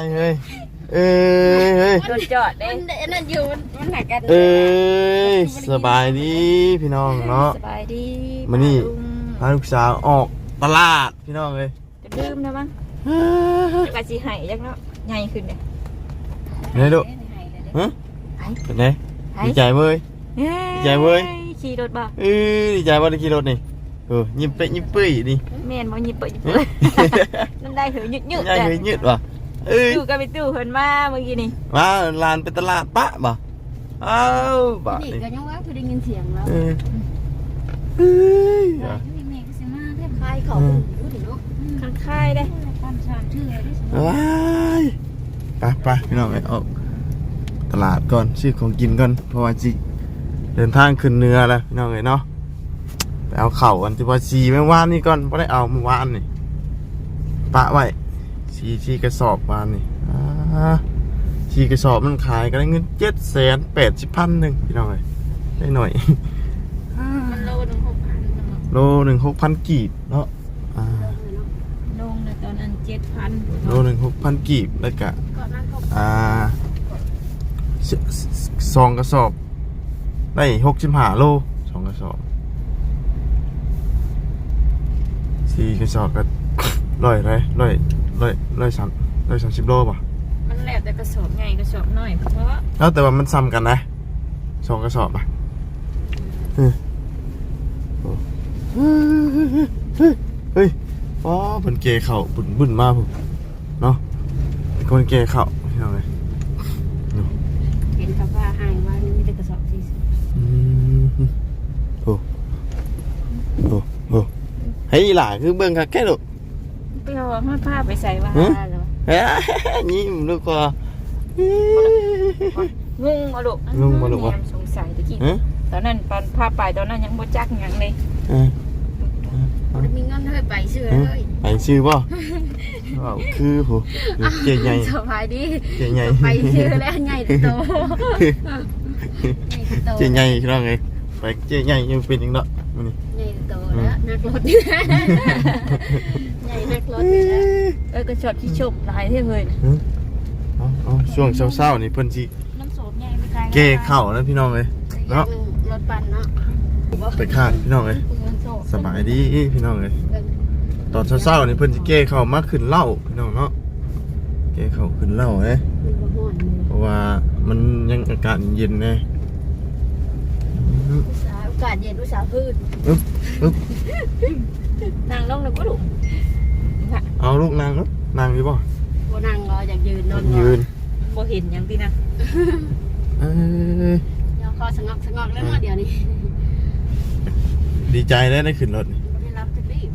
ายเฮ้ยเอ้ยเฮ้ยรถจอดเด้มันเดนั่นอยู่มันมันหนักกันเอ้ยสบายดีพี่น้องเนาะ สบายดีมานี่ลุงพาลูกสาวออกตลาดพี่น้องเลยจะลืมนะมั้งจะกะสิใหายจักเนาะใหญ่ขึ้นเนี่ยไหนดูฮะไปเป็นไงไปดีใจเว้ยเฮ้ย ใหญ่เว้ย ขี่รถบ่เอ้ยดีใจว่าได้ขี่รถนี่เออยิ้มเป๊ะยิ้มปุ้ยนี่แม่นบ่หยิบเปิดหยิบเปิดนั่นได้เหือยืดๆใหญ่จ้ะเฮ้ยยืดว่ะ เอ้ยตู้กับไปตู้เพิ่นมาเมื่อกี้นี่มาลานเป็นตลาดปะบ่อ้าวบ่นี่นี่ก็ยังว่าคือได้ยินเสียงแล้วเออเอ้ยนี่แม่ก็สิมาเรียบคายเขาอยู่ดิเนาะคันค่ายได้ตามชามชื่ออะไรที่สุดว้ายไปไปพี่น้องไปออกตลาดก่อนซื้อของกินก่อนเพราะว่าจิเดินทางขึ้นเหนื้อแล้วพี่น้องเอ้ยเนาะไปเอาเข่าวกันที่ว่าซีเมื่อวานนี่ก่อนไม่ได้เอาเมื่อวานนี่ปะไว้ ซีซีกระสอบวานนี่อ่าซีกระสอบมันขายก็ได้เงินเจ็ดแสนแปดสิบพันหนึ่งพี่น้องเอ้ยได้หน่อยมันโลนึงหกพันโลหนึ่งหกพันกีบเนาะอ่าลงในตอนนั้น7,000โลหนึ่งหกพันกีบแล้วก็ก่อนนั้นเขาอ่าสสสองกระสอบได้หกสิบห้าโลสองกระสอบสี่กระสอบก็ร้อยไรร้อย ร้อยร้อยสามร้อยสามสิบโลป่ะมันแล้วแต่กระสอบใหญ่กระสอบน้อยเพราะว่าแล้วแต่ว่ามันซ้ำกันนะสองกระสอบอะเฮ้ยโอ้เฮ้ยเฮ้ยเฮ้ยว้าเพิ่นเกยเข่าบุญบุญมากผมเนาะคนเกยเข่าพี่น้องเลยเห็นเขาว่าให้ว่านี่มีแต่กระสอบที่สุดอืมโอ้โอ้โอ้เฮ้ยหล่าคือเบิ่งคักแค่ลูก ไปเอามาผ้าไปใส่ว่าฮะแล้วเฮ้ยยิ้มลูกคองงมาลูกงงมาลูกวะแม่สงสัยตะกี้ฮะตอนนั้นปันผ้าไปตอนนั้นยังบ่จักหยังเลยเออมันมีเงินให้ไปซื้อเลยไปชื่อป่ะว้าวคือโหเจ๊ใหญ่สบายดีเจ๊ใหญ่ไปซื้อแล้วใหญ่โตใหญ่โตเจ๊ใหญ่พี่น้องไงไปเจ๊ใหญ่ยังเป็นอย่างเนาะมื้อนี้ ใหญ่โตแล้วนักรถ ใหญ่นักรถเออกระสอบที่ชมหลายเท่าเลยนะเอาเอาช่วงเช้าๆนี่เพิ่นสิน้ำโสมใหญ่ไม่ไกลเก้เข้าแล้วพี่น้องเลยเนาะรถปั่นเนาะไปข้างพี่น้องเลยสบายดีพี่น้องเลยตอนเช้าๆนี่เพิ่นสิเก้เข้ามาขึ้นเหล้าพี่น้องเนาะเก้เข้าขึ้นเหล้าเอ้เพราะว่ามันยังอากาศเย็นไงอากาศเย็นอุตสาหพืชอึ๊บอึ๊บนางลงแล้วก็ ลูกเอาลูกนางลูกนางดีป่ะโบนั่งรออยากยืนนอนยืนบ่เห็นหยังตินะเอ้ยเดี๋ยวคอสงอกสงอกแล้วมาเดี๋ยวนี้ดีใจได้ได้ขึ้นรถนี่ไม่ได้รับจะรีบ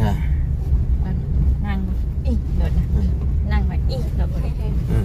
อ่านั่งอีโดดนะนั่งไปอีโดดไปอืม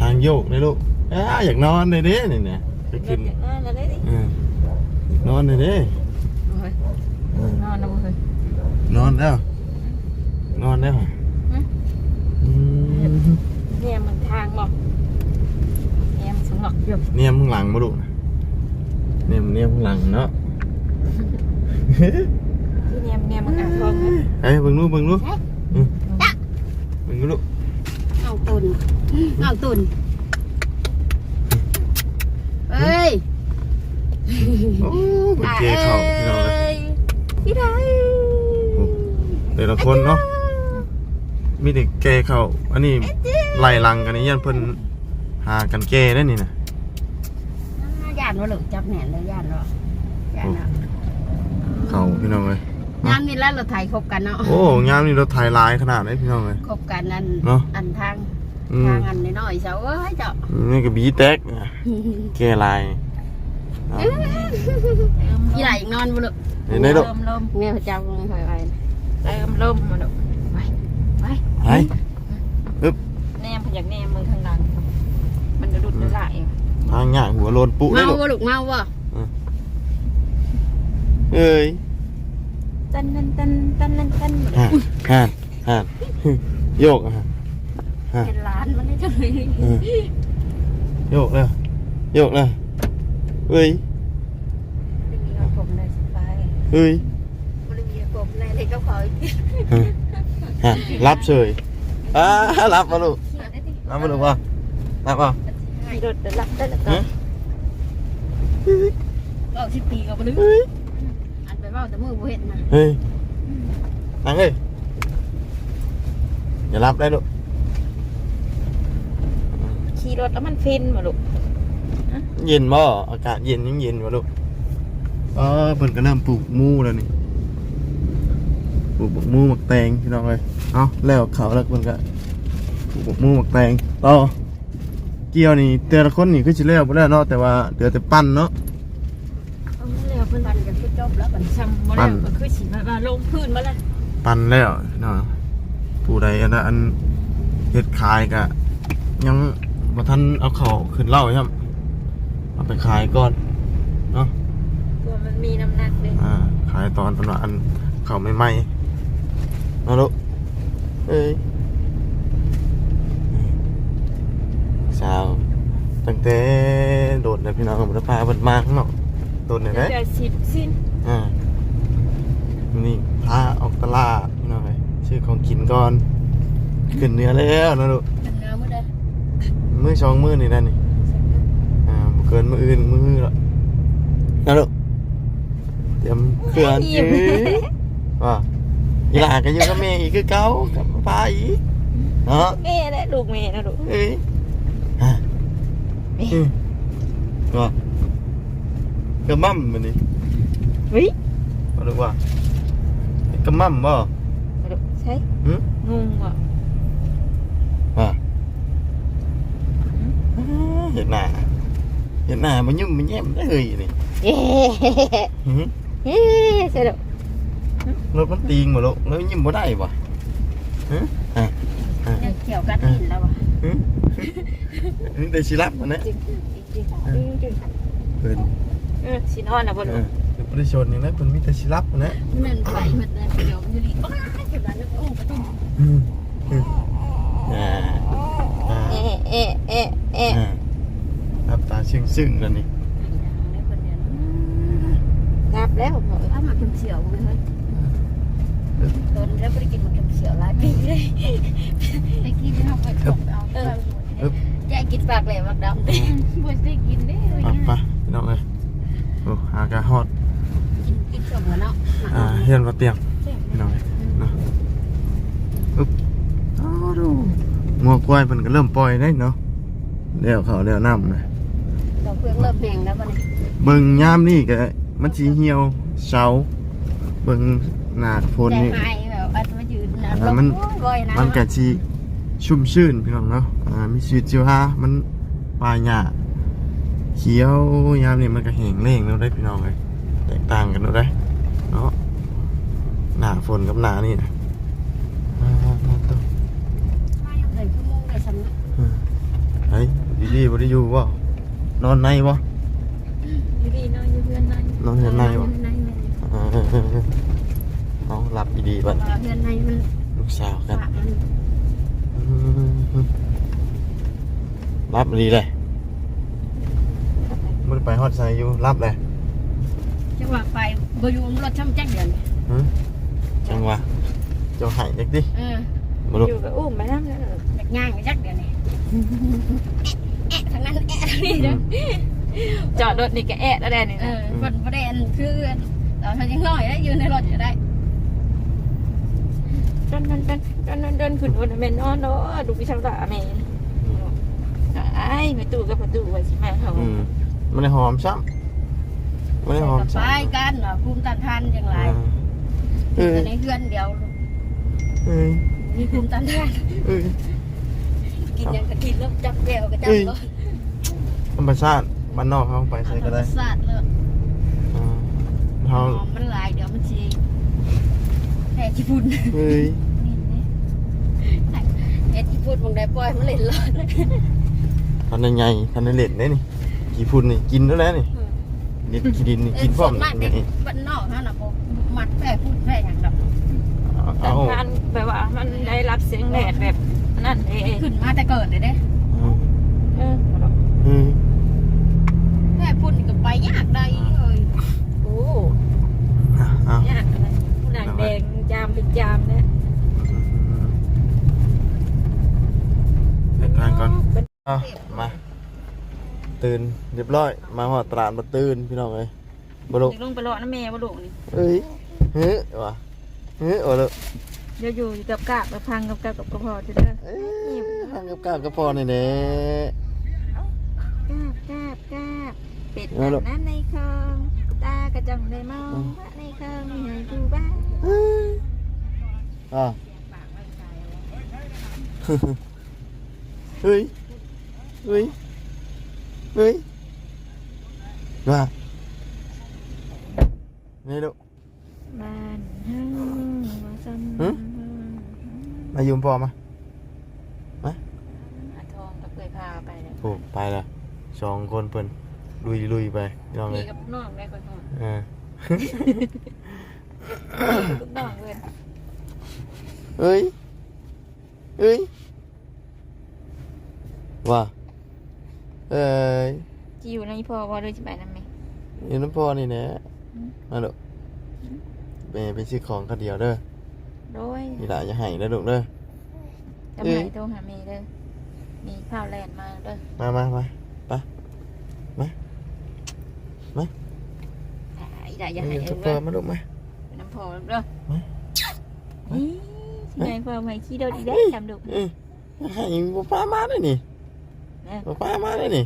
ทางโยกเลยลูกอ้าอยากนอนเลยเด้นี่เนี่ยไปขึ้ขึ้นนนอนแล้วได้ดิ อืมนอนเลยเด้ โอ้ย อืม นอนแล้วเฮ้ย นอนแล้ว นอนแล้วอืมเนี่ยมันทางบอกเนี่ยมันสงอกอยู่เนี่ยมึงหลังมาดูนะเนี่ยมึงเนี่ยมึงหลังเนาะที่เนี่ยเนี่ยมันอ่างทองนะเอ้ยเบิ่งนู้เบิ่งนู้อืมเบิ่งนู้ลูกเอาตุนเอาตุนเอ้ยโอ้เป็นเกย์เข่าพี่น้องเลย พี่ได แต่ละคนเนาะมีแต่เกย์เข่าอันนี้ไล่หลังกันนี่ยันเพิ่นหากันเกย์ได้นี่นะย่านว่าหลุดจับแหนเลยย่านว่าย่านเนาะเข่าพี่น้องเลยงานนี้แล้วเราถ่ายคบกันเนาะโอ้งามนี่เราถ่ายลายขนาดไหนพี่น้องเลยคบกันนั่นเนาะอันทางอืมทางอันน้อยๆเสาเอ้ยเจ้านี่ก็บีแตกนะเกย์ลายเอายี่ไหลนอนบ่ลูกเห็นไหมลูกลมลมแม่พระเจ้าไม่ค่อยไหว เติมลมมาลูกไปไปไปแนมพยักแนมมือข้างหลังมันจะรุดจะไหลทางง่ายหัวโลนปุได้เมาลูกบ่ลูกเมาบ่เอ้ยตันตันตันตันตันตันห่านห่านห่านโยกอะเป็นร้านมันได้จังเลยเออโยกเลยโยกเลยเฮ้ยไม่มีผมเลยสบายเฮ้ย มันมีกบในเลยก็ขอ ฮะรับเฉยอ่ารับมาลูกเขียนได้ดิรับมาลูกว่ารับป่ะขี่รถเดินลับได้แล้วก็ฮะเก้าสิบปีก็บ่ลืมอันไปเว้าแต่มือบ่เห็นนะเฮ้ยนั่งเอ้ยอย่ารับได้ลูกขี่รถแล้วมันฟินมาลูกเย็นบ่อากาศเย็นยังเย็นวะลูกเออเพิ่นก็เริ่มปลูกหมูแล้วนี่ป ลูกบักหมูหมักแตงพี่น้องเลยเอาแล้วเขาแล้วเพิ่นก็ปลูกบักหมูหมักแตงต่อเกี่ยวนี่แต่ละคนนี่คือสิแล้วบ่แล้วเนาะแต่ว่าเหลือแต่ปั้นเนาะเอาแล้วเพิ่นปันกันคือจบแล้วบัดนี้ซ้ำบ่แล้วก็คือสิมาว่าลงพื้นมาแล้วปั้นแล้วพี่น้องผู้ใดอันนั้นอันเฮ็ดขายก็ยังบ่ทันเอาเข้าขึ้นเล่าครับเอาไปขายก่อนเนาะตัวมันมีน้ำหนักเลยอ่าขายตอนเป็นว่าอันเขาไม่ไหม้ๆ เอาลูกเอ้ยสาว ตั้งแต่โดดนะพี่น้องมันพาเบิดมาข้างนอกโดดเนี่ยเดี๋ได้ยวสิบสิ้นอ่านี่พาออกตลาดพี่น้องเลยชื่อของกินก่อนขึ้นเนื้อแล้วนะลูกเป็นเนื้อมื้อใดมือสองมือนี่นั่นนี่อ่าบ่เกินมืออื่นมือละนะลูกเตรียมเครื่องยื้อว่า อีหลาก็อยู่กับแม่อีกคือเก่ากับป้าอีกเนาะแม่และลูกแม่นะลูกเอ้ยฮะอืมว่าก็มั่มมันนี่เฮ้ยว่าลูกว่าก็มั่มบ่ลูกใช่หึงงว่ะว่าเห็นหน้าเห็นหน้ามันยุ่มมันแย้มได้เลยนี่เย้หึเฮ้ใช่ลูก รถมันตีงบ่ลูกแล้วยิ้มบ่ได้บ่ฮะอะอะยังเกี่ยวกันหินแล้วว่ะหึหึได้สิรับมันนะจริงจริงจริงเพิ่นเออสินอนนะบ่เอลูอกเดี๋ยวประชาชนอย่างนั้นคนมีแต่สิรับนะมันไปมันได้เดี๋ยวมันอยู่ดีอ้าวเดี๋ยวนั้นโอ้กระตุ้มอืมอืมอ่าอ่าเอ๊ะเอ๊ะเอ๊ะเอ๊ะอ่ารับตาซึ้งซึ้งๆแล้วนี่ในคนเดียวรับแล้วพ่ออ้าวมาเข็มเฉียวไหมเฮ้ย ตอนแล้วไม่ได้กินมาเข็มเฉียวหลายปีเลยไปกินที่ห้องไปจบเอาเออแจกินปากแหลมปากดำบ่ได้กินเด้ไปไปพี่น้องเอ้ยโอ้หากาฮอดกินกินสมหัวเนาะอ่าเฮียนว่าเตียงพี่น้องเอ้ยเนาะอึ๊บอ้าวดูงัวควายมันก็เริ่มปล่อยได้เนาะเดี๋ยวเขาเดี๋ยวน้ำนะเราเพิ่งเริ่มแห้งแล้วบัดนี้เบิ่งยามนี่ก็มันสีเหี่ยวเสาเบิ่ง หนาฝนใจนี่ หายแบบอันมายืนนะอ่ามันบ่อยนะมันก็สิชุ่มชื่นพี่น้องเนาะอ่ามีชีวิตชีวามันปลายหญ้าเขียวยามนี่มันก็แห้งแล้งแล้วได้พี่น้องเลยแตกต่างกันแล้วได้เนาะหน้าฝนกับหน้านี่นะอ่ามาต่อใส่ชั่วโมงเลยสำนักเฮ้ยดีๆบ่ได้อยู่บ่นอนในบ่ อยู่ดีนอนอยู่เพื่อนนอนนอนเรือนในบ่ในอ่าน้อง หลับดีๆบัดเรือนในมันลูกสาวกันฝากมันรับดีเลยมันไปฮอดไซอยู่รับเลยจังหวะไปบอยู่รถช่ำแจ๊กเดือนหึจังหวะเจ้าใหายจักดิเออมาลูกอยู่กับอุ้มไปนั่งแล้วแบกย่างจักเดือนนี่แอะทางนั้นแอะทางนี้เด้อจอดรถนี่ก็แอะแล้วแดนนี่เอนะอคนประเด็นคือเราทำยังน้อยได้ยืนในรถจะได้ จนมันจนจนมันเดินขึ้นบนเมนนอนเนาะดูพี่ช่างตาแม่ไอ้ไปตู้กับประตูไว้สิแม่เขาอืมมันได้หอมซ้ำมันได้หอมไปซ้ำกันว่าภูมิต้านทานอย่างไรเออแต่ในเฮือนเดียวเอ้ยมีภูมิต้านทานเอ้ยกินยังกะกินแล้วจับแก้วก็จับรถธรรมชาติบ้านนอกเขาไปใส่ก็ได้สาดเลยอ่าหเขาอมมันหลายเดี๋ยวมันชี แห่ขี้ฝุ่นเฮ้ยแห่ขี้ฝุ่นมองได้ปล่อยมันเล่นรถทันได้ไงทันได้เล็ดได้นี่กี่พุ่นนี่กินแล้วแล้วนี่เล็ดขี้ดินนี่กินพร้อมมากนี่เด็กบ้านนอกนั่นน่ะผมมัดแผ่ฝุ่นแผ่อย่างดอกแต่เอาการแบบว่ามันได้รับเสียงแดดแบบนั่นเองขึ้นมาแต่เกิดเลยเด้เอาเออเฮ้ยแผ่ฝุ่นก็ไปยากได้เอ้ยโอ้เอายามเป็นยามนะเดินทางก่อนมา ตื่นเรียบร้อย มาหอดตราดมาตื่นพี่น้องเลยบลุกลงไปเลาะน้ำแม่บลุกนี่เอ้ยเฮ้ยวะเฮ้ยโอ้ลูเดี๋ยวอยู่กับกาบกับพังกับกาบกับกระพอจะได้พังกับกาบกระพอนี่เนี่ยกาบกาบกาบเป็ดน้ำในคลองตากระจังในมองในคลองมีให้ดูบ้าง อ้ยอะเฮ้ยเฮ้ยเฮ้ยว่านี่ลูกบ้านเฮาว่าซ้หึำมายืมพอมาอาทองก็เคยพาไปเลยโอ้ไปละสองคนเพิ่นลุยลุยไปพี่น้องเลมียกับลูกน้องได้คนน้องเออลูกน้องเว้น เอ้ย เอ้ย ว่าเอ้ยจะอยู่ในพ่อว่าเลยจะไปนั่นไหมอยู่น้ำพ่อนี่แหละอืมมาลูกแม่ไปซื้อของคนเดียวเด้อโดยนี่ล่ะอย่าให้เด้อลูกเด้อทำไมโทรหาเมย์เด้อมีข้าวแลนมาเด้อมามามาไปอีด่าอย่ามาให้อยู่เด้กับพ่ออมาลูกมาเป็นน้ำพอเด้อมา นี่ที่ไหนพอไม่ขี้เดียวดีได้ทำดุเอ้ยอย่าให้บ่ป้ามาได้นี่นะบ่ป้ามาได้นี่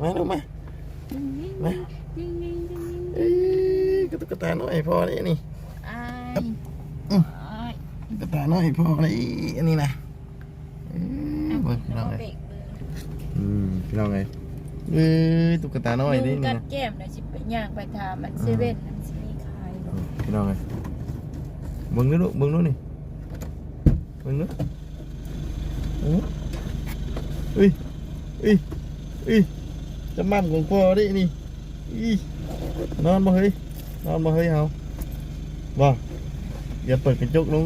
มาลูกมามายิงยิงยิงยิงเอ้ยกระตุกกระตาน้อยพ่อนี่นี่ไอ้อืมไอ้กระตาน้อยพ่อนี่อันนี้นะเอ้ยเบิ่งพี่น้องเอาเอ้ยเบรกมืออืมพี่น้องเอ้ยเอ้ยตุ๊กตาน้อยนี่ยุงนี่กัดนะแก้มนะสิไปย่างไปทามันเซเว่นมันสิมีขายบ่พี่น้องเอ้ ยเบิ่งดูลูกเบิ่งดูนี่เบิ่งดูโอ้เอ้ยเอ้ยเอ้ยจะมั่มของพ่อดินี่อีนอนบ่เฮ้ยนอนบ่เฮ้ยเฮาบ่อย่าเปิดกระจกลง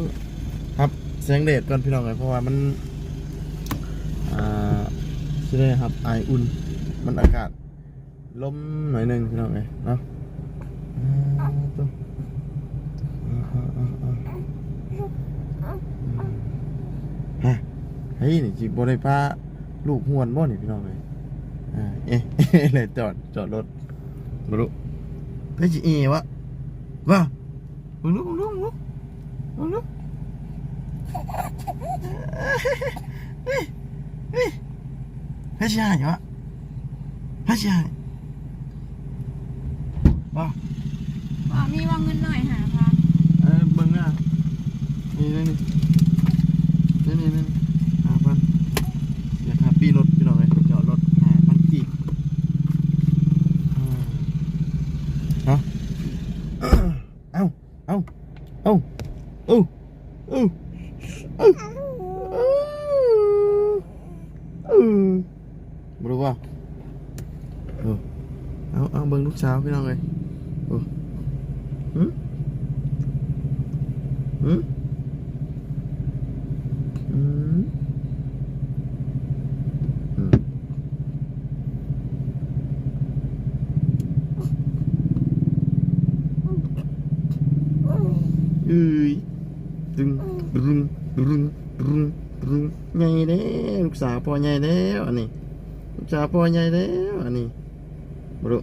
ครับแสงแดดก่อนพี่น้องเอ้ยเพราะว่ามันอ่าสิได้ครับไออุ่นมันอากาศลมหน่อยหนึ่งพี่น้องเอ้ยเนาะ ฮะเฮ้ยนี่จิบได้พาลูกหวนบ่นี่พี่น้องเอ้ยอ่าเอ๊ะเลยจอดจอดรถบรู้เฮ้ยจิเอวะว่ามึงรู้มึงรู้มึงรู้มึงรู้เฮ้ยเฮ้ยเฮ้ยจิหายวะพระชายว่าอ๋อมีวางเงินหน่อยหาค่ะ Yani. Yani yani. งดึงดึงดึงดึงใหญ่แล้วลูกสาวพ่อใหญ่แล้วอันนี้ลูกสาวพ่อใหญ่แล้วอันนี้บรุ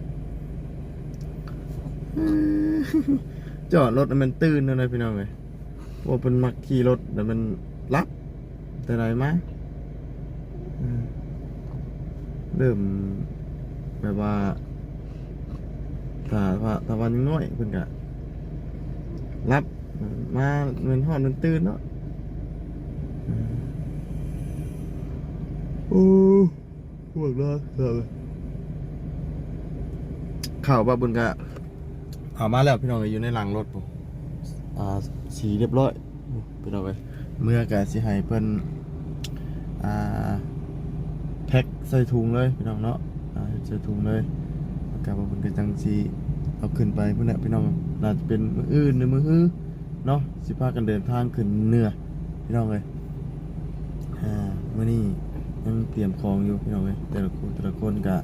จอดรถมันตื่นเลยพี่น้องเลยว่าเป็นมักขี่รถแต่มันรับแต่ไรมาอืมเริ่มแบบว่าถ้าว่าถ้าวันยังน้อยเพิ่นกะรับมาเงินหอดมันตื่นเนาะ โอ้ปวดร้อนเลยข่าวบาบุญกะเอามาแล้วพี่น้องอยู่ในหลังรถผมอ่าสีเรียบร้อยพี่น้องไปเมื่อกะสิให้เพิ่นอ่าแพ็คใส่ถุงเลยพี่น้องเนาะอ่าใส่ถุงเลยแล้วกะบาบุญกะจังสีเอาขึ้นไปพุ่นน่ะพี่น้องน่าจะเป็นมืออื่นหรือมือฮื้อเนาะสิพากันเดินทางขึ้นเหนือพี่น้องเลยอ่า มื่อนี้ยังเตรียมของอยู่พี่น้องเลยแต่ละคนแต่ละคนกะ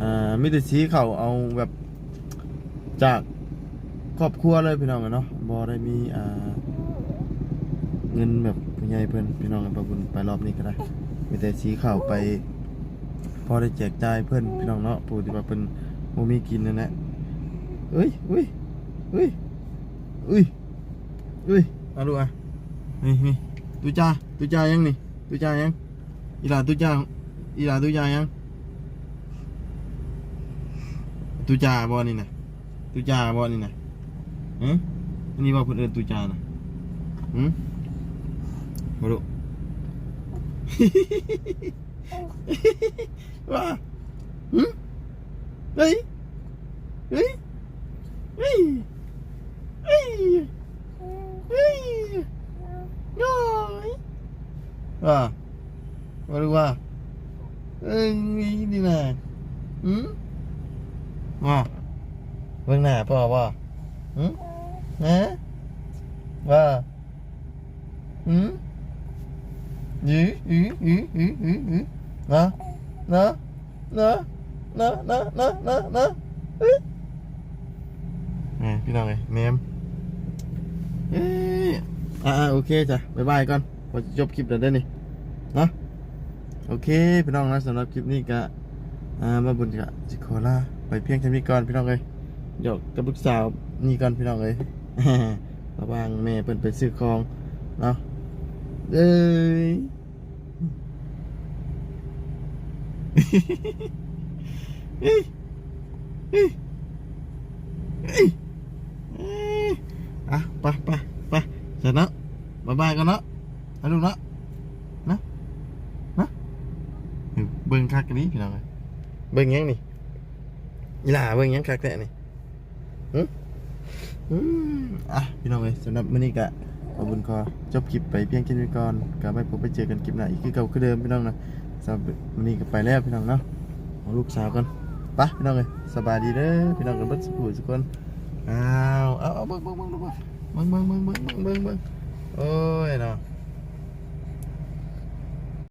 อ่ามิตรชีเขาเอาแบบจากครอบครัวเลยพี่น้องอเนาะบอได้มีอ่าเงินแบบผู้ใหญ่เพิ่อนพี่น้องกันประบุญไปรอบนี้ก็ได้มีแต่สีข้าไป พอได้แจกจ่ายเพื่อนพี่น้องเนาะผู้ที่ว่าเป็นโมมีกินนั่นแหละเอ้ยเอ้ยเอ้ยเอ้ยเอ้ยเอาดูอะนี่นี่ตุจ่าตุจ่ายังนี่ tôi chào em đi là tôi chào đi là tôi chào em tôi chào bọn này nè, tôi chào bọn này nè, ừ anh đi vào phần ơn tôi chào này. Ừ vào độ wow ừ đấy. Đấy. ว่าว่ารู้ว่าเอ้ยนี่นะหืมว่าเบิ่งหน้าพ่อว่าหืมนะว่าหืมยื้อยื้อยื้อยื้อยื้อยื้อนะนะนะนะนะนะนะนะเอ้ยแหมพี่น้องเลยแมมเอ้ยอ่าโอเคจ้ะบ๊ายบายก่อนพอจบคลิปแล้วเด้นี่ เนาะโอเคพี่น้องนะสำหรับคลิปนี้ก็อ่ามาบุญกะจิโคลาไปเพียงแค่นี้ก่อนพี่น้องเลยหยอกกับลูกสาวนี่ก่อนพี่น้องเลยระว่างแม่เพิ่นไปซื้อของเนาะเอ้ยเฮ้เฮ้เฮ้เฮ้อะไปไปไปเสร็จแล้วบายบายกันเนาะไปลูกเนาะนะ เบิ่งคักกันนี้พี่น้องเอ้ยเบิ่งยังนี่อีหล่าเบิ่งยังคักแท้นี่หืมอืมอะพี่น้องเอ้ยสำหรับมื้อนี้ก็ขอบคุณขอจบคลิปไปเพียงแค่นี้ก่อนก็ไปพบไปเจอกันคลิปหน้าอีกคือเก่าคือเดิมพี่น้องนะสำหรับมื้อนี้ก็ไปแล้วพี่น้องเนาะของลูกสาวกันไปพี่น้องเลยสบายดีเด้อพี่น้องกันเบิดสุขทุกคนอ้าวเอาเอาเบิ่งเบิ่งเบิ่งเบิ่งเบิ่งเบิ่งเบิ่งเบิ่งเบิ่งเบิ่งเบิ่งโอ้ยเนาะ